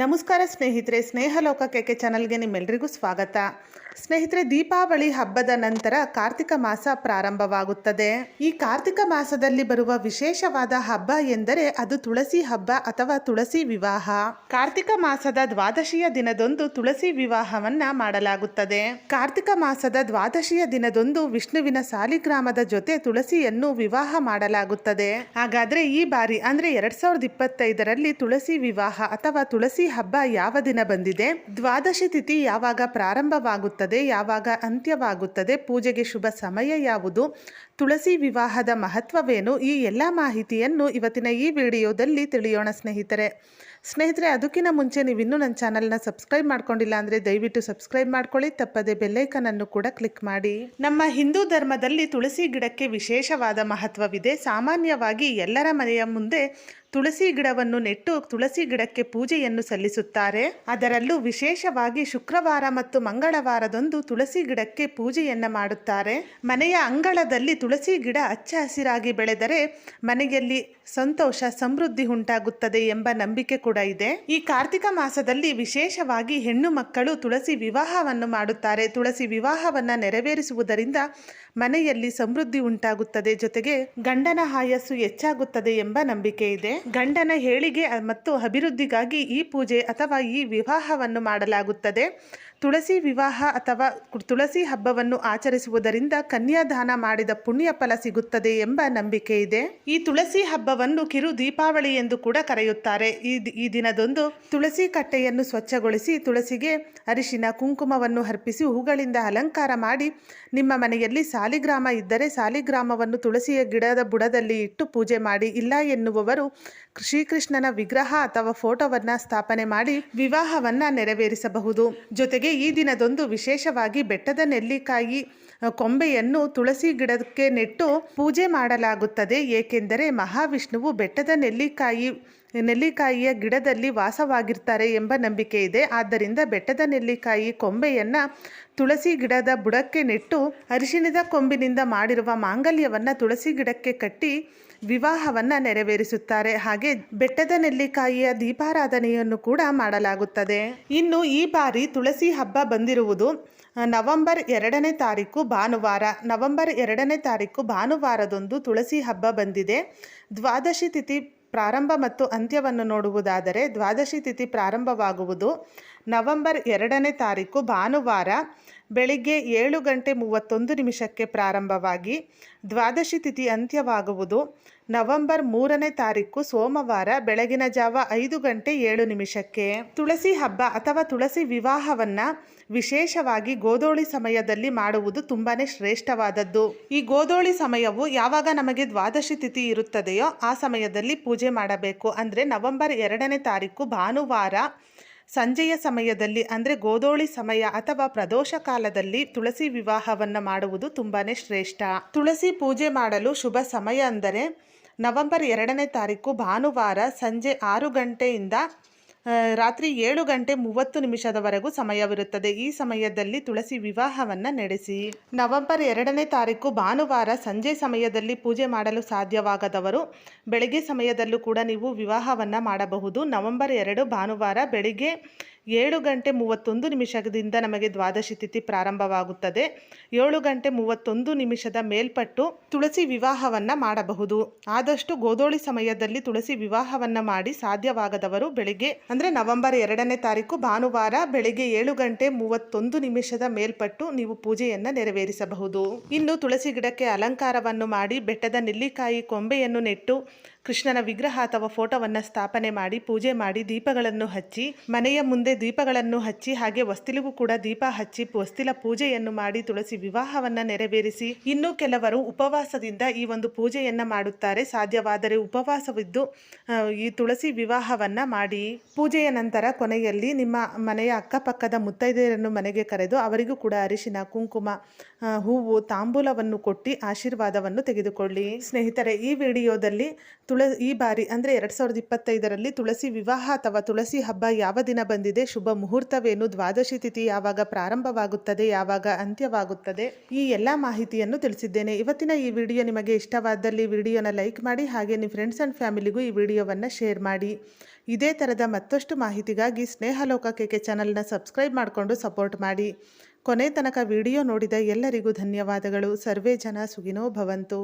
ನಮಸ್ಕಾರ ಸ್ನೇಹಿತರೆ ಸ್ನೇಹಲೋಕ ಕೆಕೆ ಚಾನಲ್ಗೆ ನಿಮ್ಮೆಲ್ಲರಿಗೂ ಸ್ವಾಗತ. ಸ್ನೇಹಿತರೆ, ದೀಪಾವಳಿ ಹಬ್ಬದ ನಂತರ ಕಾರ್ತಿಕ ಮಾಸ ಪ್ರಾರಂಭವಾಗುತ್ತದೆ. ಈ ಕಾರ್ತಿಕ ಮಾಸದಲ್ಲಿ ಬರುವ ವಿಶೇಷವಾದ ಹಬ್ಬ ಎಂದರೆ ಅದು ತುಳಸಿ ಹಬ್ಬ ಅಥವಾ ತುಳಸಿ ವಿವಾಹ. ಕಾರ್ತಿಕ ಮಾಸದ ದ್ವಾದಶಿಯ ದಿನದಂದು ತುಳಸಿ ವಿವಾಹವನ್ನ ಮಾಡಲಾಗುತ್ತದೆ. ಕಾರ್ತಿಕ ಮಾಸದ ದ್ವಾದಶಿಯ ದಿನದೊಂದು ವಿಷ್ಣುವಿನ ಸಾಲಿಗ್ರಾಮದ ಜೊತೆ ತುಳಸಿಯನ್ನು ವಿವಾಹ ಮಾಡಲಾಗುತ್ತದೆ. ಹಾಗಾದ್ರೆ ಈ ಬಾರಿ ಅಂದ್ರೆ ಎರಡ್ ಸಾವಿರದ ಇಪ್ಪತ್ತೈದರಲ್ಲಿ ತುಳಸಿ ವಿವಾಹ ಅಥವಾ ತುಳಸಿ ಹಬ್ಬ ಯಾವ ದಿನ ಬಂದಿದೆ? ದ್ವಾದಶಿ ತಿಥಿ ಯಾವಾಗ ಪ್ರಾರಂಭವಾಗುತ್ತದೆ? ಯಾವಾಗ ಅಂತ್ಯವಾಗುತ್ತದೆ? ಪೂಜೆಗೆ ಶುಭ ಸಮಯ ಯಾವುದು? ತುಳಸಿ ವಿವಾಹದ ಮಹತ್ವವೇನು? ಈ ಎಲ್ಲ ಮಾಹಿತಿಯನ್ನು ಇವತ್ತಿನ ಈ ವಿಡಿಯೋದಲ್ಲಿ ತಿಳಿಯೋಣ ಸ್ನೇಹಿತರೆ. ಸ್ನೇಹಿತರೆ, ಅದಕ್ಕಿಂತ ಮುಂಚೆ ನೀವು ಇನ್ನೂ ನನ್ನ ಚಾನಲ್ನ ಸಬ್ಸ್ಕ್ರೈಬ್ ಮಾಡ್ಕೊಂಡಿಲ್ಲ ಅಂದರೆ ದಯವಿಟ್ಟು ಸಬ್ಸ್ಕ್ರೈಬ್ ಮಾಡ್ಕೊಳ್ಳಿ, ತಪ್ಪದೆ ಬೆಲ್ಲೈಕನ್ ಅನ್ನು ಕೂಡ ಕ್ಲಿಕ್ ಮಾಡಿ. ನಮ್ಮ ಹಿಂದೂ ಧರ್ಮದಲ್ಲಿ ತುಳಸಿ ಗಿಡಕ್ಕೆ ವಿಶೇಷವಾದ ಮಹತ್ವವಿದೆ. ಸಾಮಾನ್ಯವಾಗಿ ಎಲ್ಲರ ಮನೆಯ ಮುಂದೆ ತುಳಸಿ ಗಿಡವನ್ನು ನೆಟ್ಟು ತುಳಸಿ ಗಿಡಕ್ಕೆ ಪೂಜೆಯನ್ನು ಸಲ್ಲಿಸುತ್ತಾರೆ. ಅದರಲ್ಲೂ ವಿಶೇಷವಾಗಿ ಶುಕ್ರವಾರ ಮತ್ತು ಮಂಗಳವಾರದಂದು ತುಳಸಿ ಗಿಡಕ್ಕೆ ಪೂಜೆಯನ್ನ ಮಾಡುತ್ತಾರೆ. ಮನೆಯ ಅಂಗಳದಲ್ಲಿ ತುಳಸಿ ಗಿಡ ಹಚ್ಚ ಹಸಿರಾಗಿ ಬೆಳೆದರೆ ಮನೆಯಲ್ಲಿ ಸಂತೋಷ, ಸಮೃದ್ಧಿ ಉಂಟಾಗುತ್ತದೆ ಎಂಬ ನಂಬಿಕೆ ಕೂಡ ಇದೆ. ಈ ಕಾರ್ತಿಕ ಮಾಸದಲ್ಲಿ ವಿಶೇಷವಾಗಿ ಹೆಣ್ಣು ಮಕ್ಕಳು ತುಳಸಿ ವಿವಾಹವನ್ನು ಮಾಡುತ್ತಾರೆ. ತುಳಸಿ ವಿವಾಹವನ್ನು ನೆರವೇರಿಸುವುದರಿಂದ ಮನೆಯಲ್ಲಿ ಸಮೃದ್ಧಿ ಉಂಟಾಗುತ್ತದೆ. ಜೊತೆಗೆ ಗಂಡನ ಆಯಸ್ಸು ಹೆಚ್ಚಾಗುತ್ತದೆ ಎಂಬ ನಂಬಿಕೆ ಇದೆ. ಗಂಡನ ಹೇಳಿಗೆ ಮತ್ತು ಅಭಿವೃದ್ಧಿಗಾಗಿ ಈ ಪೂಜೆ ಅಥವಾ ಈ ವಿವಾಹವನ್ನು ಮಾಡಲಾಗುತ್ತದೆ. ತುಳಸಿ ವಿವಾಹ ಅಥವಾ ತುಳಸಿ ಹಬ್ಬವನ್ನು ಆಚರಿಸುವುದರಿಂದ ಕನ್ಯಾದಾನ ಮಾಡಿದ ಪುಣ್ಯ ಫಲ ಸಿಗುತ್ತದೆ ಎಂಬ ನಂಬಿಕೆ ಇದೆ. ಈ ತುಳಸಿ ಹಬ್ಬವನ್ನು ಕಿರು ದೀಪಾವಳಿ ಎಂದು ಕೂಡ ಕರೆಯುತ್ತಾರೆ. ಈ ಈ ದಿನದಂದು ತುಳಸಿ ಕಟ್ಟೆಯನ್ನು ಸ್ವಚ್ಛಗೊಳಿಸಿ ತುಳಸಿಗೆ ಅರಿಶಿನ, ಕುಂಕುಮವನ್ನು ಅರ್ಪಿಸಿ ಹೂಗಳಿಂದ ಅಲಂಕಾರ ಮಾಡಿ ನಿಮ್ಮ ಮನೆಯಲ್ಲಿ ಸಾಲಿಗ್ರಾಮ ಇದ್ದರೆ ಸಾಲಿಗ್ರಾಮವನ್ನು ತುಳಸಿಯ ಗಿಡದ ಬುಡದಲ್ಲಿ ಇಟ್ಟು ಪೂಜೆ ಮಾಡಿ. ಇಲ್ಲ ಎನ್ನುವವರು ಶ್ರೀಕೃಷ್ಣನ ವಿಗ್ರಹ ಅಥವಾ ಫೋಟೋವನ್ನ ಸ್ಥಾಪನೆ ಮಾಡಿ ವಿವಾಹವನ್ನ ನೆರವೇರಿಸಬಹುದು. ಜೊತೆಗೆ ಈ ದಿನದೊಂದು ವಿಶೇಷವಾಗಿ ಬೆಟ್ಟದ ನೆಲ್ಲಿಕಾಯಿ ಕೊಂಬೆಯನ್ನು ತುಳಸಿ ಗಿಡಕ್ಕೆ ನೆಟ್ಟು ಪೂಜೆ ಮಾಡಲಾಗುತ್ತದೆ. ಏಕೆಂದರೆ ಮಹಾವಿಷ್ಣುವು ಬೆಟ್ಟದ ನೆಲ್ಲಿಕಾಯಿ, ನೆಲ್ಲಿಕಾಯಿಯ ಗಿಡದಲ್ಲಿ ವಾಸವಾಗಿರ್ತಾರೆ ಎಂಬ ನಂಬಿಕೆ ಇದೆ. ಆದ್ದರಿಂದ ಬೆಟ್ಟದ ನೆಲ್ಲಿಕಾಯಿ ಕೊಂಬೆಯನ್ನು ತುಳಸಿ ಗಿಡದ ಬುಡಕ್ಕೆ ನೆಟ್ಟು ಅರಿಶಿಣದ ಕೊಂಬಿನಿಂದ ಮಾಡಿರುವ ಮಾಂಗಲ್ಯವನ್ನು ತುಳಸಿ ಗಿಡಕ್ಕೆ ಕಟ್ಟಿ ವಿವಾಹವನ್ನ ನೆರವೇರಿಸುತ್ತಾರೆ. ಹಾಗೆ ಬೆಟ್ಟದ ನೆಲ್ಲಿಕಾಯಿಯ ದೀಪಾರಾಧನೆಯನ್ನು ಕೂಡ ಮಾಡಲಾಗುತ್ತದೆ. ಇನ್ನು ಈ ಬಾರಿ ತುಳಸಿ ಹಬ್ಬ ಬಂದಿರುವುದು ನವೆಂಬರ್ ಎರಡನೇ ತಾರೀಕು ಭಾನುವಾರ. ನವೆಂಬರ್ ಎರಡನೇ ತಾರೀಕು ಭಾನುವಾರದೊಂದು ತುಳಸಿ ಹಬ್ಬ ಬಂದಿದೆ. ದ್ವಾದಶಿ ತಿಥಿ ಪ್ರಾರಂಭ ಮತ್ತು ಅಂತ್ಯವನ್ನು ನೋಡುವುದಾದರೆ ದ್ವಾದಶಿ ತಿಥಿ ಪ್ರಾರಂಭವಾಗುವುದು ನವೆಂಬರ್ ಎರಡನೇ ತಾರೀಕು ಭಾನುವಾರ. ಬೆಳಿಗ್ಗೆ ಏಳು ಗಂಟೆ ಮೂವತ್ತೊಂದು ನಿಮಿಷಕ್ಕೆ ಪ್ರಾರಂಭವಾಗಿ ದ್ವಾದಶಿ ತಿಥಿ ಅಂತ್ಯವಾಗುವುದು. ನವೆಂಬರ್ ಮೂರನೇ ತಾರೀಕು ಸೋಮವಾರ ಬೆಳಗಿನ ಜಾವ ಐದು ಗಂಟೆ ಏಳು ನಿಮಿಷಕ್ಕೆ. ತುಳಸಿ ಹಬ್ಬ ಅಥವಾ ತುಳಸಿ ವಿವಾಹವನ್ನು ವಿಶೇಷವಾಗಿ ಗೋಧೋಳಿ ಸಮಯದಲ್ಲಿ ಮಾಡುವುದು ತುಂಬಾ ಶ್ರೇಷ್ಠವಾದದ್ದು. ಈ ಗೋಧೋಳಿ ಸಮಯವು ಯಾವಾಗ ನಮಗೆ ದ್ವಾದಶಿ ತಿಥಿ ಇರುತ್ತದೆಯೋ ಆ ಸಮಯದಲ್ಲಿ ಪೂಜೆ ಮಾಡಬೇಕು. ಅಂದರೆ ನವೆಂಬರ್ ಎರಡನೇ ತಾರೀಕು ಭಾನುವಾರ ಸಂಜೆಯ ಸಮಯದಲ್ಲಿ, ಅಂದರೆ ಗೋಧೋಳಿ ಸಮಯ ಅಥವಾ ಪ್ರದೋಷ ಕಾಲದಲ್ಲಿ ತುಳಸಿ ವಿವಾಹವನ್ನು ಮಾಡುವುದು ತುಂಬಾ ಶ್ರೇಷ್ಠ. ತುಳಸಿ ಪೂಜೆ ಮಾಡಲು ಶುಭ ಸಮಯ ಅಂದರೆ ನವೆಂಬರ್ ಎರಡನೇ ತಾರೀಕು ಭಾನುವಾರ ಸಂಜೆ ಆರು ಗಂಟೆಯಿಂದ ರಾತ್ರಿ ಏಳು ಗಂಟೆ ಮೂವತ್ತು ನಿಮಿಷದವರೆಗೂ ಸಮಯವಿರುತ್ತದೆ. ಈ ಸಮಯದಲ್ಲಿ ತುಳಸಿ ವಿವಾಹವನ್ನು ನಡೆಸಿ. ನವೆಂಬರ್ ಎರಡನೇ ತಾರೀಕು ಭಾನುವಾರ ಸಂಜೆ ಸಮಯದಲ್ಲಿ ಪೂಜೆ ಮಾಡಲು ಸಾಧ್ಯವಾಗದವರು ಬೆಳಗ್ಗೆ ಸಮಯದಲ್ಲೂ ಕೂಡ ನೀವು ವಿವಾಹವನ್ನು ಮಾಡಬಹುದು. ನವೆಂಬರ್ ಎರಡು ಭಾನುವಾರ ಬೆಳಿಗ್ಗೆ ಏಳು ಗಂಟೆ ಮೂವತ್ತೊಂದು ನಿಮಿಷದಿಂದ ನಮಗೆ ದ್ವಾದಶಿ ತಿಥಿ ಪ್ರಾರಂಭವಾಗುತ್ತದೆ. ಏಳು ಗಂಟೆ ಮೂವತ್ತೊಂದು ನಿಮಿಷದ ಮೇಲ್ಪಟ್ಟು ತುಳಸಿ ವಿವಾಹವನ್ನು ಮಾಡಬಹುದು. ಆದಷ್ಟು ಗೋಧೋಳಿ ಸಮಯದಲ್ಲಿ ತುಳಸಿ ವಿವಾಹವನ್ನು ಮಾಡಿ ಸಾಧ್ಯವಾಗದವರು ಬೆಳಿಗ್ಗೆ, ಅಂದರೆ ನವೆಂಬರ್ ಎರಡನೇ ತಾರೀಕು ಭಾನುವಾರ ಬೆಳಿಗ್ಗೆ ಏಳು ಗಂಟೆ ಮೂವತ್ತೊಂದು ನಿಮಿಷದ ಮೇಲ್ಪಟ್ಟು ನೀವು ಪೂಜೆಯನ್ನು ನೆರವೇರಿಸಬಹುದು. ಇನ್ನು ತುಳಸಿ ಗಿಡಕ್ಕೆ ಅಲಂಕಾರವನ್ನು ಮಾಡಿ ಬೆಟ್ಟದ ನೆಲ್ಲಿಕಾಯಿ ಕೊಂಬೆಯನ್ನು ನೆಟ್ಟು ಕೃಷ್ಣನ ವಿಗ್ರಹ ಅಥವಾ ಫೋಟೋವನ್ನು ಸ್ಥಾಪನೆ ಮಾಡಿ ಪೂಜೆ ಮಾಡಿ ದೀಪಗಳನ್ನು ಹಚ್ಚಿ, ಮನೆಯ ಮುಂದೆ ದೀಪಗಳನ್ನು ಹಚ್ಚಿ ಹಾಗೆ ವಸ್ತಿಲಿಗೂ ಕೂಡ ದೀಪ ಹಚ್ಚಿ ವಸ್ತಿಲ ಪೂಜೆಯನ್ನು ಮಾಡಿ ತುಳಸಿ ವಿವಾಹವನ್ನ ನೆರವೇರಿಸಿ, ಇನ್ನು ಕೆಲವರು ಉಪವಾಸದಿಂದ ಈ ಒಂದು ಪೂಜೆಯನ್ನು ಮಾಡುತ್ತಾರೆ. ಸಾಧ್ಯವಾದರೆ ಉಪವಾಸವಿದ್ದು ಈ ತುಳಸಿ ವಿವಾಹವನ್ನ ಮಾಡಿ ಪೂಜೆಯ ನಂತರ ಕೊನೆಯಲ್ಲಿ ನಿಮ್ಮ ಮನೆಯ ಅಕ್ಕಪಕ್ಕದ ಮುತ್ತೈದೆಯರನ್ನು ಮನೆಗೆ ಕರೆದು ಅವರಿಗೂ ಕೂಡ ಅರಿಶಿನ, ಕುಂಕುಮ ಹೂವು, ತಾಂಬೂಲವನ್ನು ಕೊಟ್ಟು ಆಶೀರ್ವಾದವನ್ನು ತೆಗೆದುಕೊಳ್ಳಿ. ಸ್ನೇಹಿತರೆ, ಈ ವಿಡಿಯೋದಲ್ಲಿ ತುಳ ಈ ಬಾರಿ ಅಂದರೆ ಎರಡು ಸಾವಿರದ ಇಪ್ಪತ್ತೈದರಲ್ಲಿ ತುಳಸಿ ವಿವಾಹ ಅಥವಾ ತುಳಸಿ ಹಬ್ಬ ಯಾವ ದಿನ ಬಂದಿದೆ, ಶುಭ ಮುಹೂರ್ತವೇನು, ದ್ವಾದಶಿ ತಿಥಿ ಯಾವಾಗ ಪ್ರಾರಂಭವಾಗುತ್ತದೆ, ಯಾವಾಗ ಅಂತ್ಯವಾಗುತ್ತದೆ, ಈ ಎಲ್ಲ ಮಾಹಿತಿಯನ್ನು ತಿಳಿಸಿದ್ದೇನೆ. ಇವತ್ತಿನ ಈ ವಿಡಿಯೋ ನಿಮಗೆ ಇಷ್ಟವಾದಲ್ಲಿ ವಿಡಿಯೋನ ಲೈಕ್ ಮಾಡಿ, ಹಾಗೆ ನಿಮ್ಮ ಫ್ರೆಂಡ್ಸ್ ಆ್ಯಂಡ್ ಫ್ಯಾಮಿಲಿಗೂ ಈ ವಿಡಿಯೋವನ್ನು ಶೇರ್ ಮಾಡಿ. ಇದೇ ಥರದ ಮತ್ತಷ್ಟು ಮಾಹಿತಿಗಾಗಿ ಸ್ನೇಹಲೋಕ ಕೆಕೆ ಚಾನಲ್ನ ಸಬ್ಸ್ಕ್ರೈಬ್ ಮಾಡಿಕೊಂಡು ಸಪೋರ್ಟ್ ಮಾಡಿ. ಕೊನೆ ತನಕ ವಿಡಿಯೋ ನೋಡಿದ ಎಲ್ಲರಿಗೂ ಧನ್ಯವಾದಗಳು. ಸರ್ವೇ ಜನ ಸುಗಿನೋ ಭವಂತು.